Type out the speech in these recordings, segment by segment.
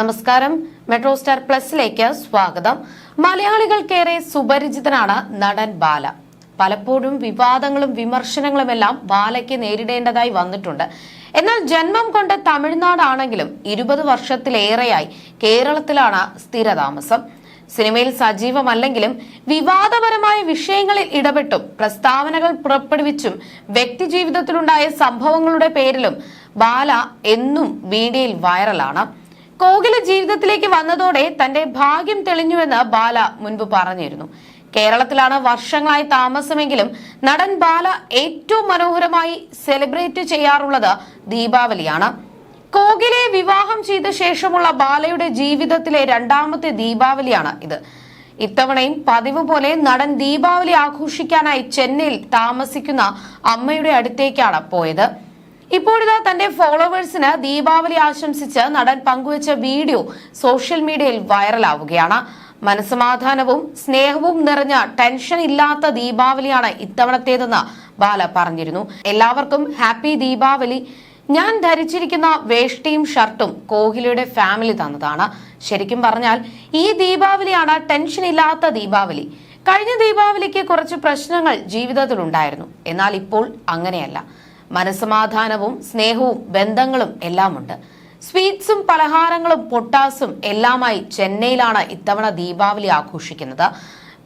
നമസ്കാരം. Metro star പ്ലസിലേക്ക് സ്വാഗതം. മലയാളികൾക്കേറെ സുപരിചിതനാണ് നടൻ ബാല. പലപ്പോഴും വിവാദങ്ങളും വിമർശനങ്ങളും എല്ലാം ബാലയ്ക്ക് നേരിടേണ്ടതായി വന്നിട്ടുണ്ട്. എന്നാൽ ജന്മം കൊണ്ട് തമിഴ്നാടാണെങ്കിലും ഇരുപത് വർഷത്തിലേറെയായി കേരളത്തിലാണ് സ്ഥിരതാമസം. സിനിമയിൽ സജീവമല്ലെങ്കിലും വിവാദപരമായ വിഷയങ്ങളിൽ ഇടപെട്ടും പ്രസ്താവനകൾ പുറപ്പെടുവിച്ചും വ്യക്തിജീവിതത്തിലുണ്ടായ സംഭവങ്ങളുടെ പേരിലും ബാല എന്നും മീഡിയയിൽ വൈറലാണ്. കോകില ജീവിതത്തിലേക്ക് വന്നതോടെ തന്റെ ഭാഗ്യം തെളിഞ്ഞുവെന്ന് ബാല മുൻപ് പറഞ്ഞിരുന്നു. കേരളത്തിലാണ് വർഷങ്ങളായി താമസമെങ്കിലും നടൻ ബാല ഏറ്റവും മനോഹരമായി സെലിബ്രേറ്റ് ചെയ്യാറുള്ളത് ദീപാവലിയാണ്. കോകിലയെ വിവാഹം ചെയ്ത ശേഷമുള്ള ബാലയുടെ ജീവിതത്തിലെ രണ്ടാമത്തെ ദീപാവലിയാണ് ഇത്. ഇത്തവണയും പതിവ് പോലെ നടൻ ദീപാവലി ആഘോഷിക്കാനായി ചെന്നൈയിൽ താമസിക്കുന്ന അമ്മയുടെ അടുത്തേക്കാണ് പോയത്. ഇപ്പോഴിതാ തന്റെ ഫോളോവേഴ്സിന് ദീപാവലി ആശംസിച്ച് നടൻ പങ്കുവച്ച വീഡിയോ സോഷ്യൽ മീഡിയയിൽ വൈറലാവുകയാണ്. മനസമാധാനവും സ്നേഹവും നിറഞ്ഞ ടെൻഷൻ ഇല്ലാത്ത ദീപാവലിയാണ് ഇത്തവണത്തേതെന്ന് ബാല പറഞ്ഞിരുന്നു. എല്ലാവർക്കും ഹാപ്പി ദീപാവലി. ഞാൻ ധരിച്ചിരിക്കുന്ന വേഷ്ടിയും ഷർട്ടും കോഹ്ലിയുടെ ഫാമിലി തന്നതാണ്. ശരിക്കും പറഞ്ഞാൽ ഈ ദീപാവലിയാണ് ടെൻഷൻ ഇല്ലാത്ത ദീപാവലി. കഴിഞ്ഞ ദീപാവലിക്ക് കുറച്ച് പ്രശ്നങ്ങൾ ജീവിതത്തിലുണ്ടായിരുന്നു. എന്നാൽ ഇപ്പോൾ അങ്ങനെയല്ല. മനസമാധാനവും സ്നേഹവും ബന്ധങ്ങളും എല്ലാമുണ്ട്. സ്വീറ്റ്സും പലഹാരങ്ങളും പൊട്ടാസും എല്ലാമായി ചെന്നൈയിലാണ് ഇത്തവണ ദീപാവലി ആഘോഷിക്കുന്നത്.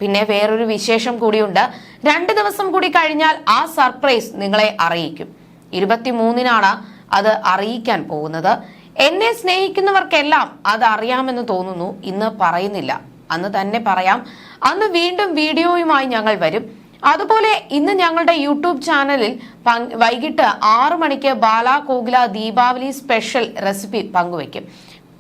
പിന്നെ വേറൊരു വിശേഷം കൂടിയുണ്ട്. രണ്ട് ദിവസം കൂടി കഴിഞ്ഞാൽ ആ സർപ്രൈസ് നിങ്ങളെ അറിയിക്കും. ഇരുപത്തിമൂന്നിനാണ് അത് അറിയിക്കാൻ പോകുന്നത്. എന്നെ സ്നേഹിക്കുന്നവർക്കെല്ലാം അത് അറിയാമെന്ന് തോന്നുന്നു. ഇന്ന് പറയുന്നില്ല. അന്ന് തന്നെ പറയാം. അന്ന് വീണ്ടും വീഡിയോയുമായി ഞങ്ങൾ വരും. അതുപോലെ ഇന്ന് ഞങ്ങളുടെ യൂട്യൂബ് ചാനലിൽ വൈകിട്ട് ആറു മണിക്ക് ബാലാ കോകില ദീപാവലി സ്പെഷ്യൽ റെസിപ്പി പങ്കുവയ്ക്കും.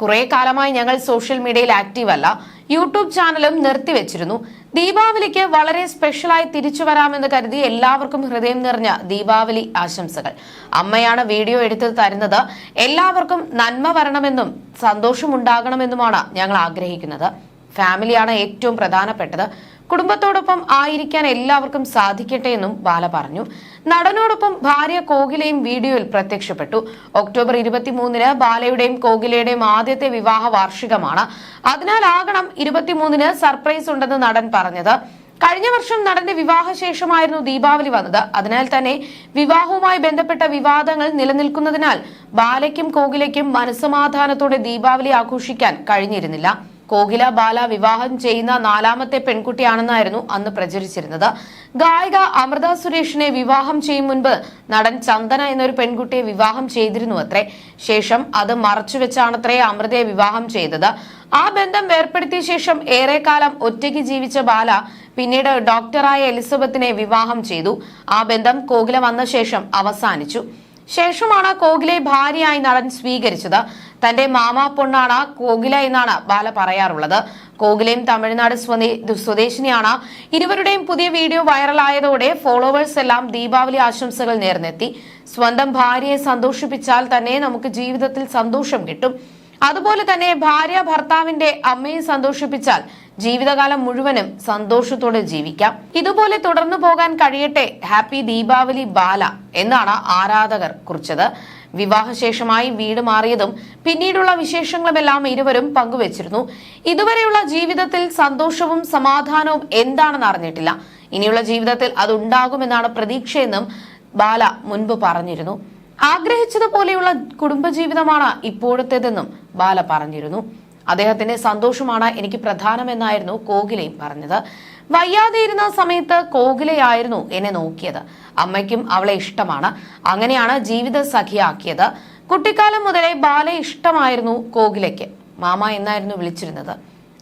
കുറെ കാലമായി ഞങ്ങൾ സോഷ്യൽ മീഡിയയിൽ ആക്റ്റീവ് അല്ല യൂട്യൂബ് ചാനലും നിർത്തിവെച്ചിരുന്നു. ദീപാവലിക്ക് വളരെ സ്പെഷ്യലായി തിരിച്ചു വരാമെന്ന് കരുതി എല്ലാവർക്കും ഹൃദയം നിറഞ്ഞ ദീപാവലി ആശംസകൾ. അമ്മയാണ് വീഡിയോ എടുത്ത് തരുന്നത്. എല്ലാവർക്കും നന്മ വരണമെന്നും സന്തോഷമുണ്ടാകണമെന്നുമാണ് ഞങ്ങൾ ആഗ്രഹിക്കുന്നത്. ഫാമിലിയാണ് ഏറ്റവും പ്രധാനപ്പെട്ടത്. കുടുംബത്തോടൊപ്പം ആയിരിക്കാൻ എല്ലാവർക്കും സാധിക്കട്ടെ എന്നും ബാല പറഞ്ഞു. നടനോടൊപ്പം ഭാര്യ കോകിലയും വീഡിയോയിൽ പ്രത്യക്ഷപ്പെട്ടു. ഒക്ടോബർ ഇരുപത്തിമൂന്നിന് ബാലയുടെയും കോകിലയുടെയും ആദ്യത്തെ വിവാഹ വാർഷികമാണ്. അതിനാലാകണം ഇരുപത്തിമൂന്നിന് സർപ്രൈസ് ഉണ്ടെന്ന് നടൻ പറഞ്ഞത്. കഴിഞ്ഞ വർഷം നടന്റെ വിവാഹശേഷമായിരുന്നു ദീപാവലി വന്നത്. അതിനാൽ തന്നെ വിവാഹവുമായി ബന്ധപ്പെട്ട വിവാദങ്ങൾ നിലനിൽക്കുന്നതിനാൽ ബാലയ്ക്കും കോകിലയ്ക്കും മനസ്സമാധാനത്തോടെ ദീപാവലി ആഘോഷിക്കാൻ കഴിഞ്ഞിരുന്നില്ല. കോകില ബാല വിവാഹം ചെയ്യുന്ന നാലാമത്തെ പെൺകുട്ടിയാണെന്നായിരുന്നു അന്ന് പ്രചരിച്ചിരുന്നത്. ഗായിക അമൃത സുരേഷിനെ വിവാഹം ചെയ്യും മുൻപ് നടൻ ചന്ദന എന്നൊരു പെൺകുട്ടിയെ വിവാഹം ചെയ്തിരുന്നു അത്രേ ശേഷം അത് മറച്ചുവെച്ചാണത്രേ അമൃതയെ വിവാഹം ചെയ്തത്. ആ ബന്ധം വേർപ്പെടുത്തിയ ശേഷം ഏറെക്കാലം ഒറ്റയ്ക്ക് ജീവിച്ച ബാല പിന്നീട് ഡോക്ടറായ എലിസബത്തിനെ വിവാഹം ചെയ്തു. ആ ബന്ധം കോകില വന്ന ശേഷം അവസാനിച്ചു. ശേഷമാണ് കോകിലെ ഭാര്യയായി നടൻ സ്വീകരിച്ചത്. തന്റെ മാമാ പൊണ്ണാണ് കോകില എന്നാണ് ബാല പറയാറുള്ളത്. കോകിലയും തമിഴ്നാട് സ്വദേ- സ്വദേശിനിയാണ്. ഇരുവരുടെയും പുതിയ വീഡിയോ വൈറലായതോടെ ഫോളോവേഴ്സ് എല്ലാം ദീപാവലി ആശംസകൾ നേർന്നെത്തി. സ്വന്തം ഭാര്യയെ സന്തോഷിപ്പിച്ചാൽ തന്നെ നമുക്ക് ജീവിതത്തിൽ സന്തോഷം കിട്ടും. അതുപോലെ തന്നെ ഭാര്യ ഭർത്താവിന്റെ അമ്മയെ സന്തോഷിപ്പിച്ചാൽ ജീവിതകാലം മുഴുവനും സന്തോഷത്തോടെ ജീവിക്കാം. ഇതുപോലെ തുടർന്നു പോകാൻ കഴിയട്ടെ ഹാപ്പി ദീപാവലി ബാല എന്നാണ് ആരാധകർ കുറിച്ചത്. വിവാഹശേഷമായി വീട് മാറിയതും പിന്നീടുള്ള വിശേഷങ്ങളുമെല്ലാം ഇരുവരും പങ്കുവച്ചിരുന്നു. ഇതുവരെയുള്ള ജീവിതത്തിൽ സന്തോഷവും സമാധാനവും എന്താണെന്ന് അറിഞ്ഞിട്ടില്ല. ഇനിയുള്ള ജീവിതത്തിൽ അതുണ്ടാകുമെന്നാണ് പ്രതീക്ഷയെന്നും ബാല മുൻപ് പറഞ്ഞിരുന്നു. ആഗ്രഹിച്ചതുപോലെയുള്ള കുടുംബജീവിതമാണ് ഇപ്പോഴത്തേതെന്നും ബാല പറഞ്ഞിരുന്നു. അദ്ദേഹത്തിന്റെ സന്തോഷമാണ് എനിക്ക് പ്രധാനമെന്നായിരുന്നു കോകിലയും പറഞ്ഞത്. വയ്യാതെ ഇരുന്ന സമയത്ത് കോകിലയായിരുന്നു എന്നെ നോക്കിയത്. അമ്മയ്ക്കും അവളെ ഇഷ്ടമാണ്. അങ്ങനെയാണ് ജീവിത സഖിയാക്കിയത്. കുട്ടിക്കാലം മുതലേ ബാലെ ഇഷ്ടമായിരുന്നു കോകിലയ്ക്ക്. മാമ എന്നായിരുന്നു വിളിച്ചിരുന്നത്.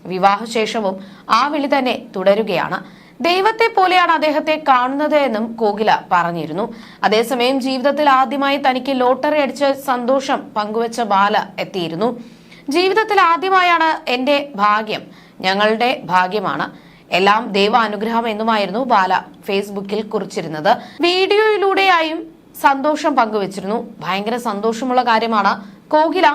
വിവാഹശേഷവും ആ വിളി തന്നെ തുടരുകയാണ്. ദൈവത്തെ പോലെയാണ് അദ്ദേഹത്തെ കാണുന്നത് എന്നും കോകില പറഞ്ഞിരുന്നു. അതേസമയം ജീവിതത്തിൽ ആദ്യമായി തനിക്ക് ലോട്ടറി അടിച്ച സന്തോഷം പങ്കുവച്ച ബാല എത്തിയിരുന്നു. ജീവിതത്തിൽ ആദ്യമായാണ് എന്റെ ഭാഗ്യം. ഞങ്ങളുടെ ഭാഗ്യമാണ്. എല്ലാം ദൈവാനുഗ്രഹം എന്നുമായിരുന്നു ബാല ഫേസ്ബുക്കിൽ കുറിച്ചിരുന്നത്. വീഡിയോയിലൂടെയായും സന്തോഷം പങ്കുവച്ചിരുന്നു. ഭയങ്കര സന്തോഷമുള്ള കാര്യമാണ്. കോകില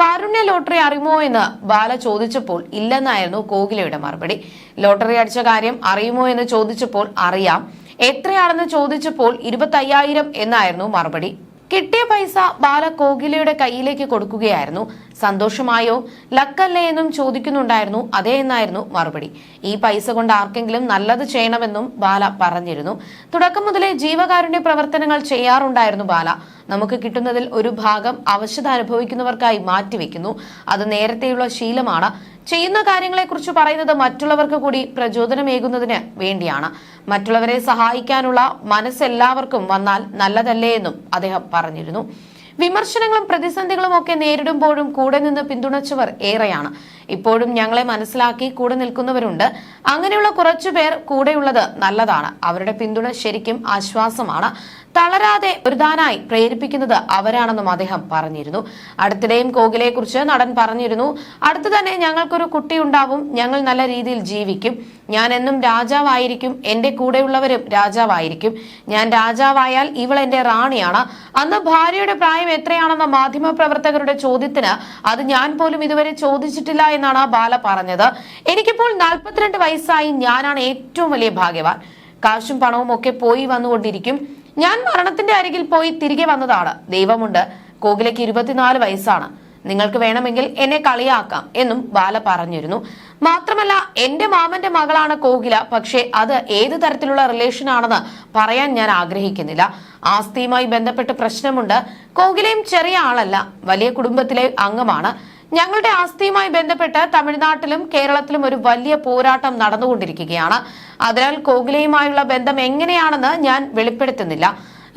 കാരുണ്യ ലോട്ടറി അറിയുമോ എന്ന് ബാല ചോദിച്ചപ്പോൾ ഇല്ലെന്നായിരുന്നു കോകിലയുടെ മറുപടി. ലോട്ടറി അടിച്ച കാര്യം അറിയുമോ എന്ന് ചോദിച്ചപ്പോൾ അറിയാം. എത്രയാണെന്ന് ചോദിച്ചപ്പോൾ ഇരുപത്തയ്യായിരം എന്നായിരുന്നു മറുപടി. കിട്ടിയ പൈസ ബാല കോകിലയുടെ കയ്യിലേക്ക് കൊടുക്കുകയായിരുന്നു. സന്തോഷമായോ? ലക്കല്ലേ എന്നും ചോദിക്കുന്നുണ്ടായിരുന്നു. അതേ എന്നായിരുന്നു മറുപടി. ഈ പൈസ കൊണ്ട് ആർക്കെങ്കിലും നല്ലത് ചെയ്യണമെന്നും ബാല പറഞ്ഞിരുന്നു. തുടക്കം മുതലേ ജീവകാരുണ്യ പ്രവർത്തനങ്ങൾ ചെയ്യാറുണ്ടായിരുന്നു ബാല. നമുക്ക് കിട്ടുന്നതിൽ ഒരു ഭാഗം അവശത അനുഭവിക്കുന്നവർക്കായി മാറ്റിവെക്കുന്നു. അത് നേരത്തെയുള്ള ശീലമാണ്. ചെയ്യുന്ന കാര്യങ്ങളെക്കുറിച്ച് പറയുന്നത് മറ്റുള്ളവർക്ക് കൂടി പ്രചോദനമേകുന്നതിന് വേണ്ടിയാണ്. മറ്റുള്ളവരെ സഹായിക്കാനുള്ള മനസ്സെല്ലാവർക്കും വന്നാൽ നല്ലതല്ലേ എന്നും അദ്ദേഹം പറഞ്ഞിരുന്നു. വിമർശനങ്ങളും പ്രതിസന്ധികളും ഒക്കെ നേരിടുമ്പോഴും കൂടെ നിന്ന് പിന്തുണച്ചവർ ഏറെയാണ്. ഇപ്പോഴും ഞങ്ങളെ മനസ്സിലാക്കി കൂടെ നിൽക്കുന്നവരുണ്ട്. അങ്ങനെയുള്ള കുറച്ചു പേർ കൂടെയുള്ളത് നല്ലതാണ്. അവരുടെ പിന്തുണ ശരിക്കും ആശ്വാസമാണ്. തളരാതെ പൊരുതാനായി പ്രേരിപ്പിക്കുന്നത് അവരാണെന്നും അദ്ദേഹം പറഞ്ഞിരുന്നു. അടുത്തിടെയും കോകിലയെ കുറിച്ച് നടൻ പറഞ്ഞിരുന്നു. അടുത്തു തന്നെ ഞങ്ങൾക്കൊരു കുട്ടി ഉണ്ടാവും ഞങ്ങൾ നല്ല രീതിയിൽ ജീവിക്കും. ഞാൻ എന്നും രാജാവായിരിക്കും. എന്റെ കൂടെയുള്ളവരും രാജാവായിരിക്കും. ഞാൻ രാജാവായാൽ ഇവൾ എന്റെ റാണിയാണ്. അന്ന് ഭാര്യയുടെ പ്രായം എത്രയാണെന്ന മാധ്യമപ്രവർത്തകരുടെ ചോദ്യത്തിന് അത് ഞാൻ പോലും ഇതുവരെ ചോദിച്ചിട്ടില്ല എന്നാണ് ബാല പറഞ്ഞത്. എനിക്കിപ്പോൾ നാൽപ്പത്തിരണ്ട് വയസ്സായി ഞാനാണ് ഏറ്റവും വലിയ ഭാഗ്യവാൻ. കാശും പണവും ഒക്കെ പോയി വന്നുകൊണ്ടിരിക്കും. ഞാൻ മരണത്തിന്റെ അരികിൽ പോയി തിരികെ വന്നതാണ്. ദൈവമുണ്ട്. കോകിലയ്ക്ക് ഇരുപത്തിനാല് വയസ്സാണ്. നിങ്ങൾക്ക് വേണമെങ്കിൽ എന്നെ കളിയാക്കാം എന്നും ബാല പറഞ്ഞിരുന്നു. മാത്രമല്ല എന്റെ മാമന്റെ മകളാണ് കോകില. പക്ഷേ അത് ഏത് തരത്തിലുള്ള റിലേഷൻ ആണെന്ന് പറയാൻ ഞാൻ ആഗ്രഹിക്കുന്നില്ല. ആസ്തിയുമായി ബന്ധപ്പെട്ട് പ്രശ്നമുണ്ട്. കോകിലയും ചെറിയ ആളല്ല. വലിയ കുടുംബത്തിലെ അംഗമാണ്. ഞങ്ങളുടെ ആസ്തിയുമായി ബന്ധപ്പെട്ട് തമിഴ്നാട്ടിലും കേരളത്തിലും ഒരു വലിയ പോരാട്ടം നടന്നുകൊണ്ടിരിക്കുകയാണ്. അതിനാൽ കോകിലയുമായുള്ള ബന്ധം എങ്ങനെയാണെന്ന് ഞാൻ വെളിപ്പെടുത്തുന്നില്ല.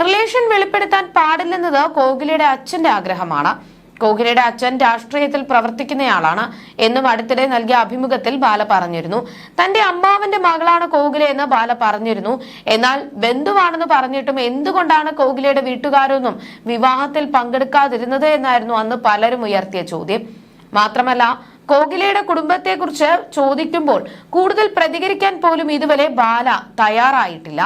റിലേഷൻ വെളിപ്പെടുത്താൻ പാടില്ലെന്നത് കോകിലയുടെ അച്ഛന്റെ ആഗ്രഹമാണ്. കോകിലയുടെ അച്ഛൻ രാഷ്ട്രീയത്തിൽ പ്രവർത്തിക്കുന്നയാളാണ് എന്നും അടുത്തിടെ നൽകിയ അഭിമുഖത്തിൽ ബാല പറഞ്ഞിരുന്നു. തന്റെ അമ്മാവന്റെ മകളാണ് കോകില എന്ന് ബാല പറഞ്ഞിരുന്നു. എന്നാൽ ബന്ധുവാണെന്ന് പറഞ്ഞിട്ടും എന്തുകൊണ്ടാണ് കോകിലയുടെ വീട്ടുകാരൊന്നും വിവാഹത്തിൽ പങ്കെടുക്കാതിരുന്നത് എന്നായിരുന്നു അന്ന് പലരും ഉയർത്തിയ ചോദ്യം. മാത്രമല്ല കോകിലയുടെ കുടുംബത്തെക്കുറിച്ച് ചോദിക്കുമ്പോൾ കൂടുതൽ പ്രതികരിക്കാൻ പോലും ഇതുവരെ ബാല തയ്യാറായിട്ടില്ല.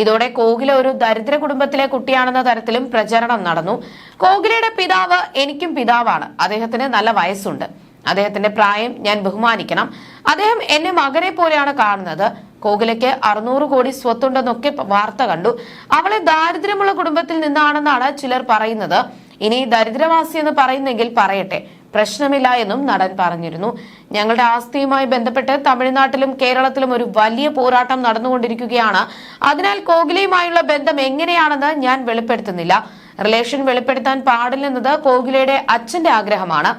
ഇതോടെ കോകില ഒരു ദരിദ്ര കുടുംബത്തിലെ കുട്ടിയാണെന്ന തരത്തിലും പ്രചരണം നടന്നു. കോകിലയുടെ പിതാവ് എനിക്കും പിതാവാണ്. അദ്ദേഹത്തിന് നല്ല വയസ്സുണ്ട്. അദ്ദേഹത്തിന്റെ പ്രായം ഞാൻ ബഹുമാനിക്കണം. അദ്ദേഹം എന്നെ മകനെ പോലെയാണ് കാണുന്നത്. കോകിലയ്ക്ക് അറുന്നൂറ് കോടി സ്വത്തുണ്ടെന്നൊക്കെ വാർത്ത കണ്ടു. അവളെ ദാരിദ്ര്യമുള്ള കുടുംബത്തിൽ നിന്നാണെന്നാണ് ചിലർ പറയുന്നത്. ഇനി ദരിദ്രവാസി എന്ന് പറയുന്നെങ്കിൽ പറയട്ടെ. പ്രശ്നമില്ല എന്നും നടൻ പറഞ്ഞിരുന്നു. ഞങ്ങളുടെ ആസ്തിയുമായി ബന്ധപ്പെട്ട് തമിഴ്നാട്ടിലും കേരളത്തിലും ഒരു വലിയ പോരാട്ടം നടന്നുകൊണ്ടിരിക്കുകയാണ്. അതിനാൽ കോഹ്ലിയുമായുള്ള ബന്ധം എങ്ങനെയാണെന്ന് ഞാൻ വെളിപ്പെടുത്തുന്നില്ല. റിലേഷൻ വെളിപ്പെടുത്താൻ പാടില്ലെന്നത് കോഹ്ലിയുടെ അച്ഛന്റെ ആഗ്രഹമാണ്.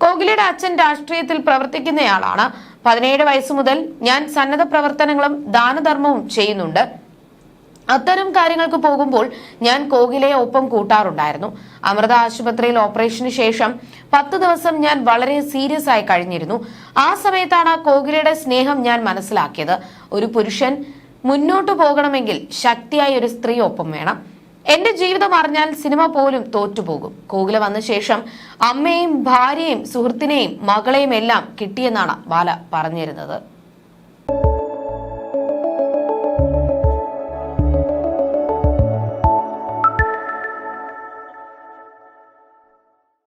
കോഹ്ലിയുടെ അച്ഛൻ രാഷ്ട്രീയത്തിൽ പ്രവർത്തിക്കുന്നയാളാണ്. പതിനേഴ് വയസ്സ് മുതൽ ഞാൻ സന്നദ്ധ പ്രവർത്തനങ്ങളും ദാനധർമ്മവും ചെയ്യുന്നുണ്ട്. അത്തരം കാര്യങ്ങൾക്ക് പോകുമ്പോൾ ഞാൻ കോകിലയെ ഒപ്പം കൂട്ടാറുണ്ടായിരുന്നു. അമൃത ആശുപത്രിയിൽ ഓപ്പറേഷന് ശേഷം പത്ത് ദിവസം ഞാൻ വളരെ സീരിയസ് ആയി കഴിഞ്ഞിരുന്നു. ആ സമയത്താണ് കോകിലയുടെ സ്നേഹം ഞാൻ മനസ്സിലാക്കിയത്. ഒരു പുരുഷൻ മുന്നോട്ടു പോകണമെങ്കിൽ ശക്തിയായ ഒരു സ്ത്രീ ഒപ്പം വേണം. എന്റെ ജീവിതം അറിഞ്ഞാൽ സിനിമ പോലും തോറ്റുപോകും. കോകില വന്ന ശേഷം അമ്മയും ഭാര്യയും സുഹൃത്തിനെയും മകളെയും എല്ലാം കിട്ടിയെന്നാണ് ബാല പറഞ്ഞിരുന്നത്.